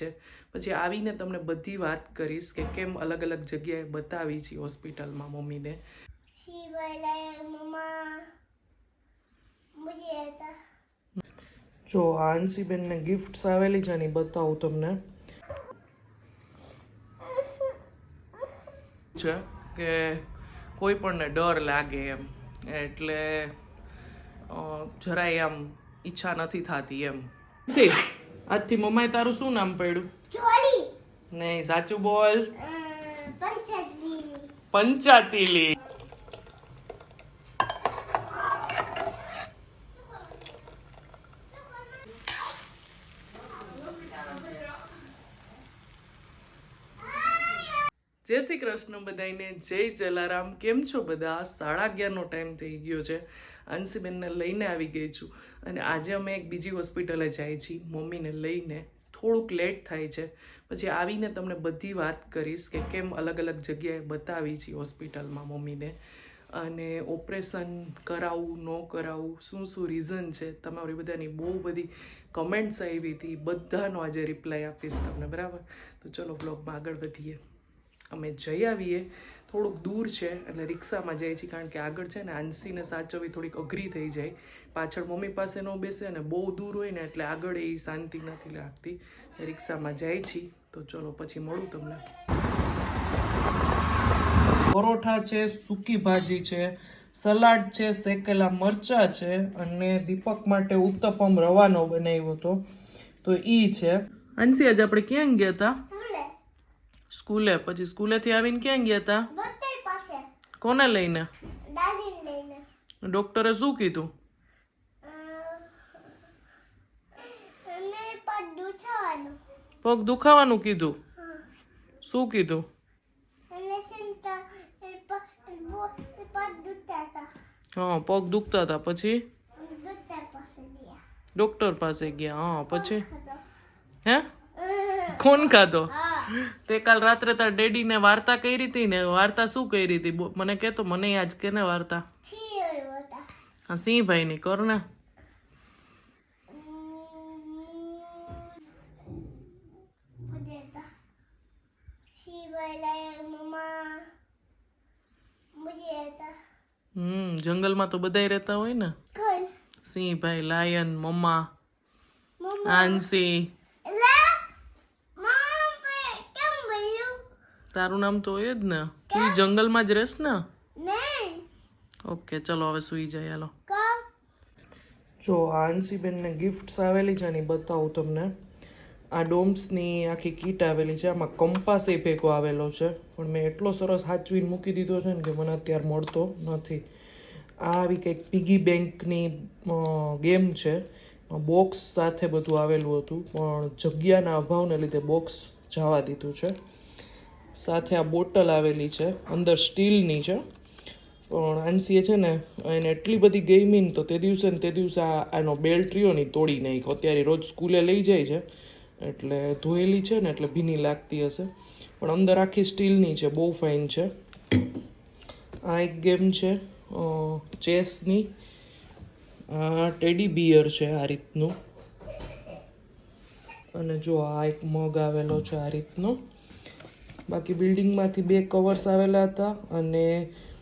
છે. પછી આવીને તમને બધી વાત કરીશ કે કેમ અલગ અલગ જગ્યાએ બતાવી છે હોસ્પિટલમાં મમ્મીને. જો આ અંશીબેનને ગિફ્ટ્સ આવેલી છે એની બતાવું તમને. છે કે કોઈ પણને ડર લાગે એમ. એટલે જરાય આમ ઈચ્છા નથી થતી એમ. સી આજથી મમ્માએ તારું શું નામ પડ્યું? નહીં સાચું બોલ. પંચાતીલી કૃષ્ણ બધાને જય જલારામ. કેમ છો બધા? સાડા અગિયારનો ટાઈમ થઈ ગયો છે. અંશીબેનને લઈને આવી ગઈ છું. અને આજે અમે એક બીજી હોસ્પિટલે જાય છીએ મમ્મીને લઈને થોડુંક લેટ થાય છે. પછી આવીને તમને બધી વાત કરીશ કે કેમ અલગ અલગ જગ્યાએ બતાવી છીએ હોસ્પિટલમાં મમ્મીને. અને ઓપરેશન કરાવવું ન કરાવવું શું શું રીઝન છે, તમારી બધાની બહુ બધી કમેન્ટ્સ આવી હતી. બધાનો આજે રિપ્લાય આપીશ તમને, બરાબર? તો ચલો બ્લોગમાં આગળ વધીએ. અમે જઈ આવીએ. થોડુંક દૂર છે, એટલે રિક્ષામાં જઈએ છીએ કારણ કે આગળ છે ને આંસીને સાચવવી થોડીક અઘરી થઈ જાય. પાછળ મમ્મી પાસે ન બેસે અને બહુ દૂર હોય ને એટલે આગળ એ શાંતિ નથી લાગતી. રિક્ષામાં જાય છીએ. તો ચલો પછી મળું તમને. પરોઠા છે, સૂકી ભાજી છે, સલાડ છે, શેકેલા મરચા છે અને દીપક માટે ઉત્તપમ રવાનો બનાવ્યો હતો. તો ઈ છે. અંશી આજે આપણે ક્યાં ગયા હતા? સ્કૂલે પછી સ્કૂલેથી આવીને ક્યાં ગયા હતા કોને લઈને? ડોક્ટરે શું કીધું? પગ દુખાવાનું. કીધું? શું કીધું? હા પગ દુખતા હતા પછી? ડોક્ટર પાસે ગયા. હા પછી? હે? કોણ ખાધો? તે કાલ રાત્રે તાર ડેડી ને વાર્તા કરી હતી ને વાર્તા શું કરી હતી? મને કહેતો મને આજ કે ને વાર્તા? હા સિંહભાઈની કર ને. હમ જંગલમાં તો બધા રહેતા હોય ને? સિંહભાઈ લાયન મમ્મા આંસી તારું નામ તો એ જ ને. તું જંગલમાં જ રહેશ ને? ઓકે ચલો હવે સૂઈ જાય હાલો. જો આ અંશીબેનને ગિફ્ટ્સ આવેલી છે ને બતાવું તમને. આ ડોમ્સની આખી કીટ આવેલી છે આમાં કંપાસ એ ભેગો આવેલો છે. પણ મેં એટલો સરસ સાચવીને મૂકી દીધો છે ને કે મને અત્યારે મળતો નથી. આ આવી કંઈક પીગી બેંકની ગેમ છે. બોક્સ સાથે બધું આવેલું હતું પણ જગ્યાના અભાવને લીધે બોક્સ જવા દીધું છે. સાથે આ બોટલ આવેલી છે, અંદર સ્ટીલની છે. પણ આનસીએ છે ને, એને એટલી બધી ગેમી ને તો તે દિવસે ને તે દિવસે આનો બેલ્ટ રહ્યો ને તોડી નાખ્યો અત્યારે રોજ સ્કૂલે લઈ જાય છે. એટલે ધોયેલી છે ને, એટલે ભીની લાગતી હશે. પણ અંદર આખી સ્ટીલની છે, બહુ ફાઇન છે. આ એક ગેમ છે ચેસની. આ ટેડી બિયર છે આ રીતનું. અને જો આ એક મગ આવેલો છે આ રીતનો. બાકી બિલ્ડિંગમાંથી બે કવર્સ આવેલા હતા અને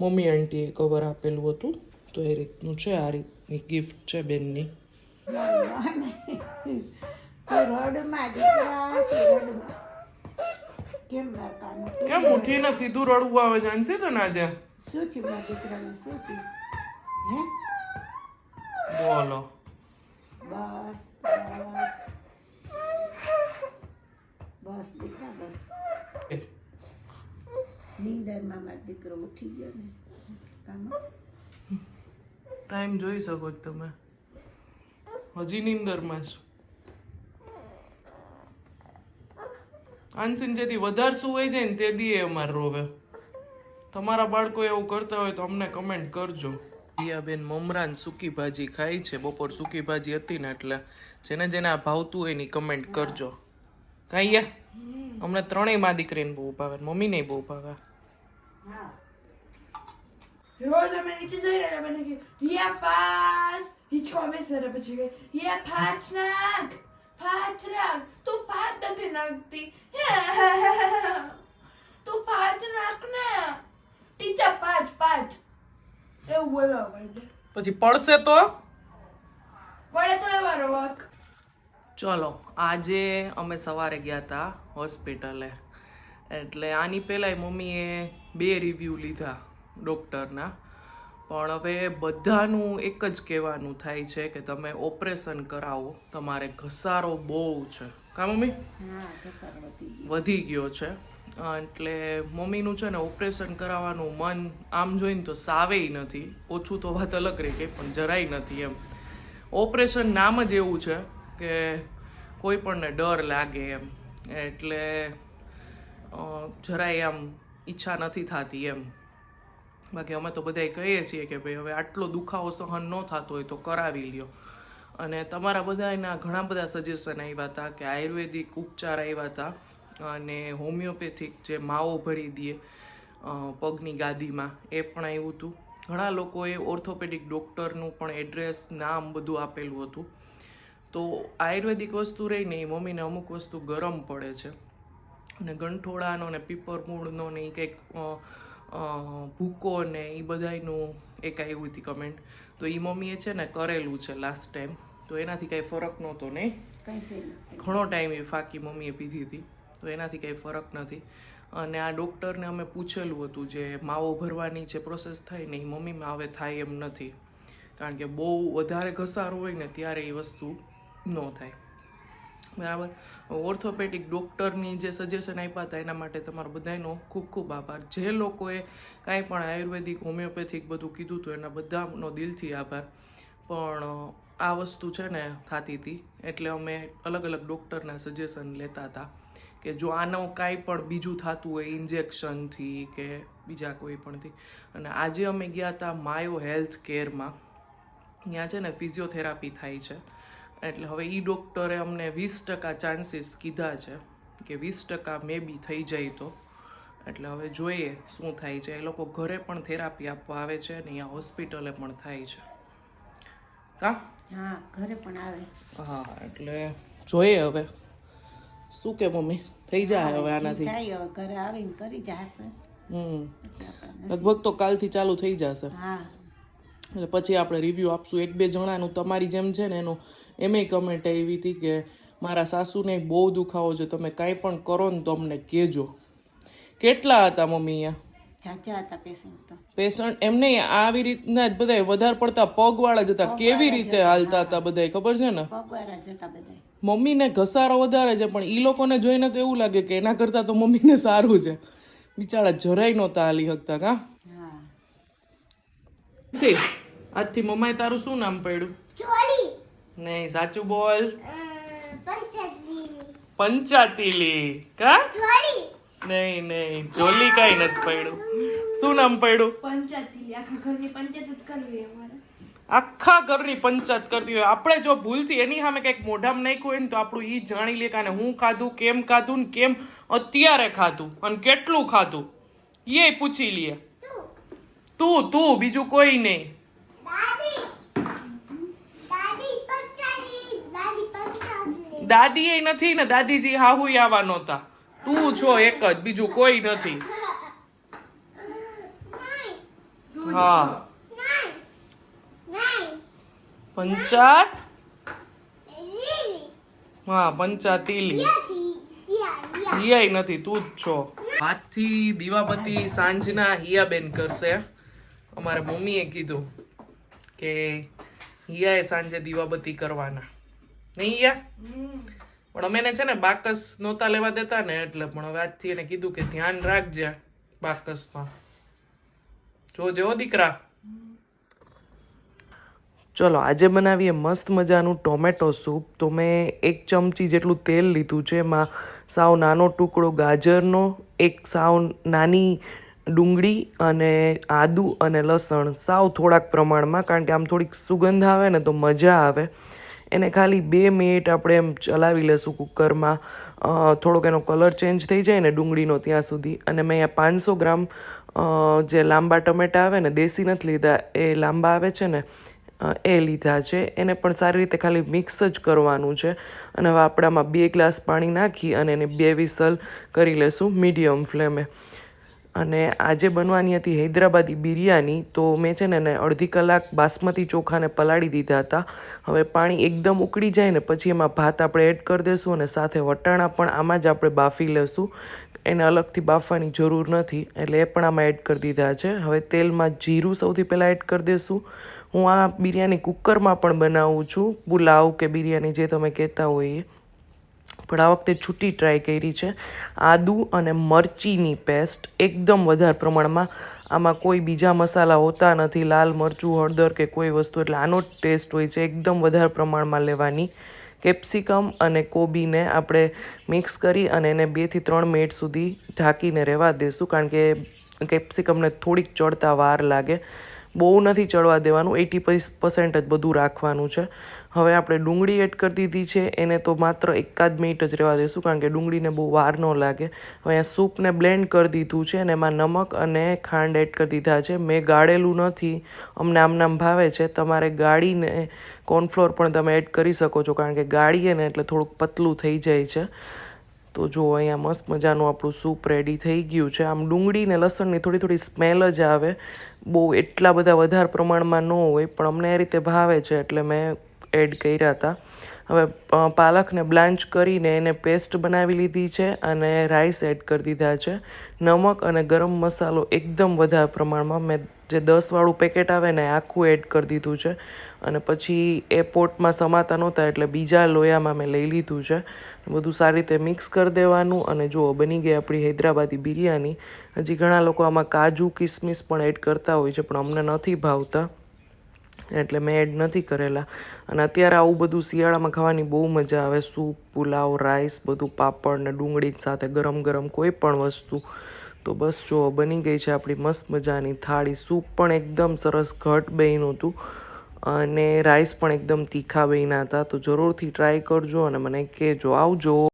મમ્મી આંટીએ કવર આપેલું હતું. તો એ રીતનું છે આ રીતની ગિફ્ટ છે બેનની. કેમ ઉઠીને સીધું રડવું આવે? જાણશે તો ના આજે શું થયું મારા દીકરાને? શું થયું? હે? બોલો. બસ બસ દીકરા બસ નીંદરમાં મારો દીકરો ઉઠી ગયો ને. ટાઈમ જોઈ શકો છો તમે. હજી નિંદરમાં જ આનસીન જેથી વધારે સુવાઈ જાય ને તે દીએ અમારે રોવે. તમારા બાળકો એવું કરતા હોય તો અમને કમેન્ટ કરજો. બેન મમરાન સૂકી ભાજી ખાઈ છે. બપોર સૂકી ભાજી હતી ને એટલે જેને જેને આ ભાવતું હોય એની કમેન્ટ કરજો. કાંઈ અમને ત્રણેય મા દીકરીને બહુ ભાવે મમ્મીને બહુ ભાવે. હા. રોજ અમે નીચે જઈને અને મને કે યા ફાસ. હિચકો બેસે ને પછી કે યા પાંચ નાખ ભાત નાખ. તું ભાત નથી નાખતી. તું ભાત નાખ ને. ટીચર પાંચ પાંચ. એવું બોલો પછી પડશે તો? પડે તો એવા રોક ચલો આજે અમે સવારે ગયા હતા હોસ્પિટલે. એટલે આની પહેલાંય મમ્મીએ બે રિવ્યૂ લીધા ડૉક્ટરના પણ હવે બધાનું એક જ કહેવાનું થાય છે કે તમે ઓપરેશન કરાવો તમારે ઘસારો બહુ છે. કા મમ્મી? વધી ગયો. છે. એટલે મમ્મીનું છે ને ઓપરેશન કરાવવાનું મન આમ જોઈને તો સાવેય નથી. ઓછું તો વાત અલગ રહી ગઈ પણ જરાય નથી એમ. ઓપરેશન નામ જ એવું છે કે કોઈ પણને ડર લાગે એમ. એટલે જરાય આમ ઈચ્છા નથી થતી એમ. બાકી અમે તો બધાય કહીએ છીએ કે ભાઈ હવે આટલો દુખાવો સહન ન થતો હોય તો કરાવી લ્યો. અને તમારા બધાના ઘણા બધા સજેશન આવ્યા હતા કે આયુર્વેદિક ઉપચાર આવ્યા હતા અને હોમિયોપેથિક જે માવો ભરી દઈએ પગની ગાદીમાં એ પણ આવ્યું હતું. ઘણા લોકોએ ઓર્થોપેડિક ડૉક્ટરનું પણ એડ્રેસ નામ બધું આપેલું હતું. તો આયુર્વેદિક વસ્તુ રહીને એ મમ્મીને અમુક વસ્તુ ગરમ પડે છે. અને ગંઠોળાનો ને પીપર મૂળનો ને એ કંઈક ભૂકો ને એ બધાયનું એક આવ્યું હતી કમેન્ટ તો એ મમ્મીએ છે ને કરેલું છે લાસ્ટ ટાઈમ તો એનાથી કાંઈ ફરક નહોતો નથી. ઘણો ટાઈમ એ ફાકી મમ્મીએ પીધી હતી. તો એનાથી કાંઈ ફરક નથી. અને આ ડૉક્ટરને અમે પૂછેલું હતું જે માવો ભરવાની જે પ્રોસેસ થાય ને એ મમ્મીમાં હવે થાય એમ નથી. કારણ કે બહુ વધારે ઘસારો હોય ને ત્યારે એ વસ્તુ ન થાય. બરાબર? ઓર્થોપેડિક ડૉક્ટરની જે સજેશન આપ્યા હતા, એના માટે તમારો બધાનો ખૂબ ખૂબ આભાર. જે લોકોએ કાંઈ પણ આયુર્વેદિક હોમિયોપેથિક બધું કીધું હતું, એના બધાનો દિલથી આભાર. પણ આ વસ્તુ છે ને થતી હતી. એટલે અમે અલગ અલગ ડૉક્ટરના સજેશન લેતા હતા કે જો આનો કાંઈ પણ બીજું થતું હોય ઇન્જેક્શનથી કે બીજા કોઈ પણથી. અને આજે અમે ગયા હતા માયો હેલ્થ કેરમાં. ત્યાં છે ને ફિઝિયોથેરાપી થાય છે. એટલે હવે એ ડૉક્ટરે અમને વીસ ટકા ચાન્સીસ કીધા છે કે વીસ ટકા મે બી થઈ જાય તો. એટલે હવે જોઈએ શું થાય છે. એ લોકો ઘરે પણ થેરાપી આપવા આવે છે ને અહીંયા હોસ્પિટલે પણ થાય છે. કા? હા ઘરે પણ આવે. હા એટલે જોઈએ હવે. શું કે મમ્મી? થઈ જાય હવે આનાથી? થાય હવે ઘરે આવીને કરી જશે. હમ. લગભગ તો કાલથી ચાલુ થઈ જશે. હા. એટલે પછી આપણે રિવ્યૂ આપશું. એક બે જણાનું તમારી જેમ છે ને એનું એમેય કમેન્ટ આવી હતી કે મારા સાસુને બહુ દુખાવો છે તમે કાંઈ પણ કરો ને તો અમને કહેજો. કેટલા હતા મમ્મી અહીંયા? પેશન્ટ તો. પેશન્ટ એમ નહીં આવી રીતના જ બધા વધારે પડતા પગવાળા જ હતા. કેવી રીતે હાલતા હતા બધા ખબર છે ને? મમ્મીને ઘસારો વધારે છે પણ ઈ લોકોને જોઈને તો એવું લાગે કે એના કરતાં તો મમ્મીને સારું છે. બિચારા જરાય નહોતા હાલી શકતા કા? હા. સી આજથી મમ્માએ તારું શું નામ પડ્યું? ચોરી નહીં સાચું બોલ. પંચાતીલી કા? ચોરી નહીં નહીં જોલી કાંઈ નથી પડ્યું. શું નામ પડ્યું? પંચાતીલી આખા ઘરની પંચાયત જ કરવી અમારે. આખા ઘરની પંચાયત કરતી હોય. આપણે જો ભૂલથી એની સામે કંઈક મોઢામાં નાખ્યું હોય ને તો આપણું એ જાણી લે કાને હું ખાધું કેમ ખાધું ને કેમ અત્યારે ખાધું અને કેટલું ખાધું. એ પૂછી લઈએ તું તું બીજું કોઈ નહીં દાદી દાદી પંચાયતી દાદી પંચાયતી દાદી એ નથી ને દાદીજી હાહુ આવા નહોતા. તું છો એક જ, બીજું કોઈ નથી. હા. પંચાત? હા પંચાતીલી હિયાય નથી, તું જ છો. આજથી દીવાબત્તી સાંજના હિયાબેન કરશે. અમારા મમ્મીએ કીધું કે હિયાએ સાંજે દીવાબત્તી કરવાના. નહીં યા પણ અમે એને છે ને બાકસ નહોતા લેવા દેતા ને એટલે પણ હવે આજથી એને કીધું કે ધ્યાન રાખજે બાકસમાં જો જેવો દીકરા. ચલો, આજે બનાવીએ મસ્ત મજાનું ટોમેટો સૂપ. તો મેં એક ચમચી જેટલું તેલ લીધું છે, એમાં સાવ નાનો ટુકડો ગાજરનો, એક સાવ નાની ડુંગળી અને આદુ અને લસણ. સાવ થોડાક પ્રમાણમાં, કારણ કે આમ થોડીક સુગંધ આવે ને તો મજા આવે. એને ખાલી બે મિનિટ આપણે એમ ચલાવી લેશું કુકરમાં. થોડોક એનો કલર ચેન્જ થઈ જાય ને ડુંગળીનો ત્યાં સુધી. અને મેં અહીંયા પાંચસો ગ્રામ જે લાંબા ટમેટા આવે ને, દેશી નથી લીધા, એ લાંબા આવે છે ને એ લીધા છે. એને પણ સારી રીતે ખાલી મિક્સ જ કરવાનું છે. અને હવે બે ગ્લાસ પાણી નાખી અને એને બે વિસલ કરી લેશું મીડિયમ ફ્લેમે. અને આજે બનવાની હતી હૈદરાબાદી બિરયાની, તો મેં છે ને એને અડધી કલાક બાસમતી ચોખાને પલાળી દીધા હતા. હવે પાણી એકદમ ઉકળી જાય ને પછી એમાં ભાત આપણે એડ કરી દઈશું અને સાથે વટાણા પણ આમાં જ આપણે બાફી લઈશું એને અલગથી બાફવાની જરૂર નથી, એટલે એ પણ આમાં એડ કરી દીધા છે. હવે તેલમાં જીરું સૌથી પહેલાં એડ કરી દઈશું હું આ બિરયાની કુકરમાં પણ બનાવું છું, પુલાવ કે બિરયાની જે તમે કહેતા હોય એ. પણ આ વખતે છૂટી ટ્રાય કરી છે. આદુ અને મરચીની પેસ્ટ એકદમ વધારે પ્રમાણમાં. આમાં કોઈ બીજા મસાલા હોતા નથી, લાલ મરચું, હળદર કે કોઈ વસ્તુ, એટલે આનો ટેસ્ટ હોય છે, એકદમ વધારે પ્રમાણમાં લેવાની. કેપ્સિકમ અને કોબીને આપણે મિક્સ કરી અને એને બેથી ત્રણ મિનિટ સુધી ઢાંકીને રહેવા દઈશું કારણ કે કેપ્સિકમને થોડીક ચડતા વાર લાગે. બહુ નથી ચડવા દેવાનું, એટી પર્સન્ટ જ બધું રાખવાનું છે. હવે આપણે ડુંગળી એડ કરી દીધી છે, એને તો માત્ર એકાદ મિનિટ જ રહેવા દઈશું કારણ કે ડુંગળીને બહુ વાર ન લાગે. હવે અહીંયા સૂપને બ્લેન્ડ કરી દીધું છે અને એમાં નમક અને ખાંડ એડ કરી દીધા છે. મેં ગાળેલું નથી, અમને આમ નામ ભાવે છે. તમારે ગાળીને કોર્નફ્લોર પણ તમે એડ કરી શકો છો, કારણ કે ગાળીએ ને એટલે થોડુંક પતલું થઈ જાય છે. તો જો અહીંયા મસ્ત મજાનું આપણું સૂપ રેડી થઈ ગયું છે. આમ ડુંગળી ને લસણની થોડી થોડી સ્મેલ જ આવે. બહુ એટલા બધા વધારે પ્રમાણમાં ન હોય, પણ અમને એ રીતે ભાવે છે, એટલે મેં એડ કર્યા હતા. હવે પાલકને બ્લાન્ચ કરીને એને પેસ્ટ બનાવી લીધી છે અને રાઈસ એડ કરી દીધા છે. નમક અને ગરમ મસાલો એકદમ વધારે પ્રમાણમાં મેં જે દસવાળું પેકેટ આવે ને આખું એડ કરી દીધું છે. અને પછી એ પોટમાં સમાતા નહોતા એટલે બીજા લોયામાં મેં લઈ લીધું છે. બધું સારી રીતે મિક્સ કરી દેવાનું અને જુઓ, બની ગઈ આપણી હૈદરાબાદી બિરયાની. હજી ઘણા લોકો આમાં કાજુ, કિસમિસ પણ એડ કરતા હોય છે, પણ અમને નથી ભાવતા. એટલે મેં એડ નથી કરેલા. અને અત્યારે આવું બધું શિયાળામાં ખાવાની બહુ મજા આવે. સૂપ, પુલાવ, રાઈસ, બધું પાપડ ને ડુંગળી સાથે ગરમ ગરમ કોઈ પણ વસ્તુ. તો બસ જો, બની ગઈ છે આપણી મસ્ત મજાની થાળી. સૂપ પણ એકદમ સરસ ઘટ બહેનું હતું. અને રાઈસ પણ એકદમ તીખા બહેના હતા. તો જરૂરથી ટ્રાય કરજો અને મને કહેજો. આવજો.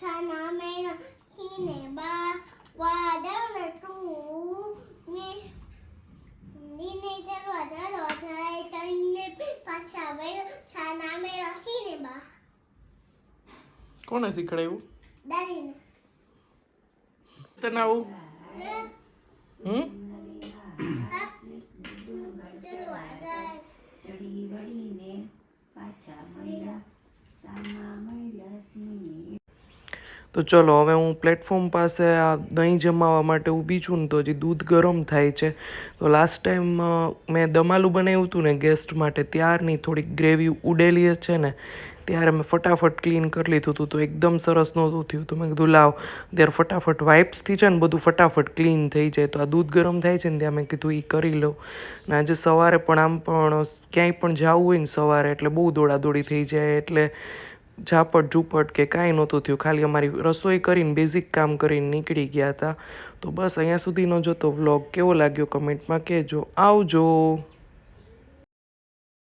છાના કોને શીખડાયું? દાદીને. તને આવું? હમ ચલો જાય ચડી વળીને પાછા મળ્યા સામા મળ્યા સિંહ તો ચલો, હવે હું પ્લેટફોર્મ પાસે આ દહીં જમાવવા માટે ઊભી છું ને તો હજી દૂધ ગરમ થાય છે. તો લાસ્ટ ટાઈમ મેં દમાલું બનાવ્યું હતું ને ગેસ્ટ માટે, ત્યારની થોડીક ગ્રેવી ઉડેલી છે ને, ત્યારે મેં ફટાફટ ક્લીન કરી લીધું હતું તો એકદમ સરસ નહોતું થયું. તો મેં કીધું, લાવ. ત્યારે ફટાફટ વાઇપ્સથી છે ને બધું ફટાફટ ક્લીન થઈ જાય. તો આ દૂધ ગરમ થાય છે ને ત્યાં મેં કીધું એ કરી લઉં. ને આજે સવારે પણ આમ પણ ક્યાંય પણ જવું હોય ને સવારે, એટલે બહુ દોડાદોડી થઈ જાય. એટલે ઝાપટ ઝૂપટ કે કાંઈ નહોતું થયું. ખાલી અમારી રસોઈ કરીને બેઝિક કામ કરીને નીકળી ગયા હતા. તો બસ અહીંયા સુધીનો જો તો વ્લોગ કેવો લાગ્યો કમેન્ટમાં કહેજો. આવજો.